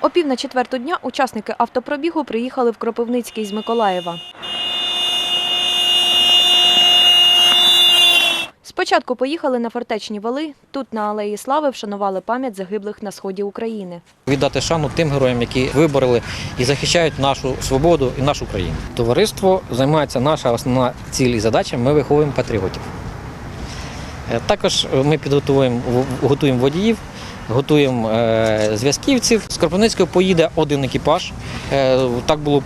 О пів на четверту дня учасники автопробігу приїхали в Кропивницький з Миколаєва. Спочатку поїхали на фортечні вали. Тут на Алеї Слави вшанували пам'ять загиблих на сході України. віддати шану тим героям, які вибороли і захищають нашу свободу і нашу країну. Товариство займається наша основна ціль і задача. Ми виховуємо патріотів. Е, Також ми підготуємо готуємо водіїв, готуємо е, зв'язківців. З Кропивницького поїде один екіпаж. Е, так було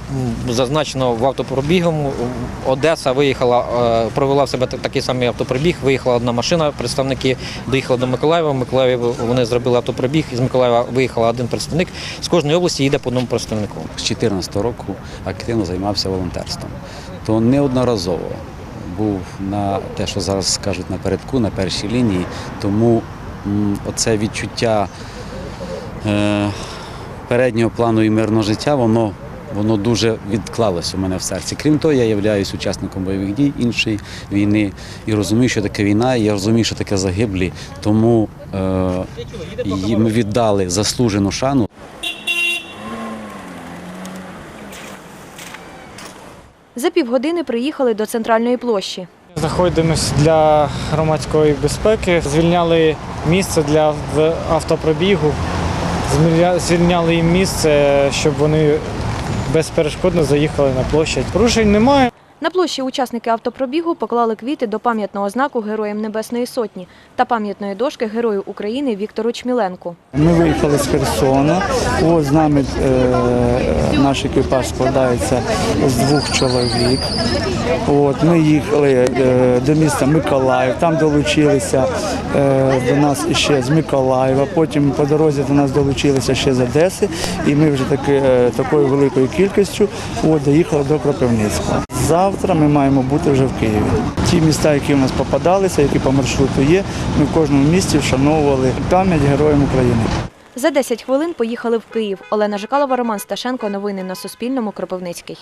зазначено в автопробігом. Одеса виїхала, провела в себе такий самий автопробіг. Виїхала одна машина, представники доїхали до Миколаєва. В Миколаєві вони зробили автопробіг. Із Миколаєва виїхала один представник. З кожної області їде по одному представнику. З 2014 року активно займався волонтерством. То неодноразово був на те, що зараз скажуть напередку, на першій лінії. Тому оце відчуття е, переднього плану і мирного життя, воно, воно дуже відклалося у мене в серці. Крім того, я являюсь учасником бойових дій іншої війни і розумію, що таке війна, і я розумію, що таке загиблі. Тому е, їм віддали заслужену шану. За півгодини приїхали до центральної площі. Знаходимося для громадської безпеки. Звільняли місце для автопробігу, звільняли їм місце, щоб вони безперешкодно заїхали на площадь. Порушень немає. На площі учасники автопробігу поклали квіти до пам'ятного знаку Героям Небесної Сотні та пам'ятної дошки Герою України Віктору Чміленку. Ми виїхали з Херсона. От з нами е, наш екіпаж складається з двох чоловік. От, ми їхали е, до міста Миколаїв, там долучилися е, до нас ще з Миколаєва. Потім по дорозі до нас долучилися ще з Одеси, і ми вже таки, е, такою великою кількістю от, доїхали до Кропивницького. Завтра ми маємо бути вже в Києві. Ті міста, які в нас попадалися, які по маршруту є, ми в кожному місті вшановували пам'ять героям України. За 10 хвилин поїхали в Київ. Олена Жикалова, Роман Сташенко. Новини на Суспільному. Кропивницький.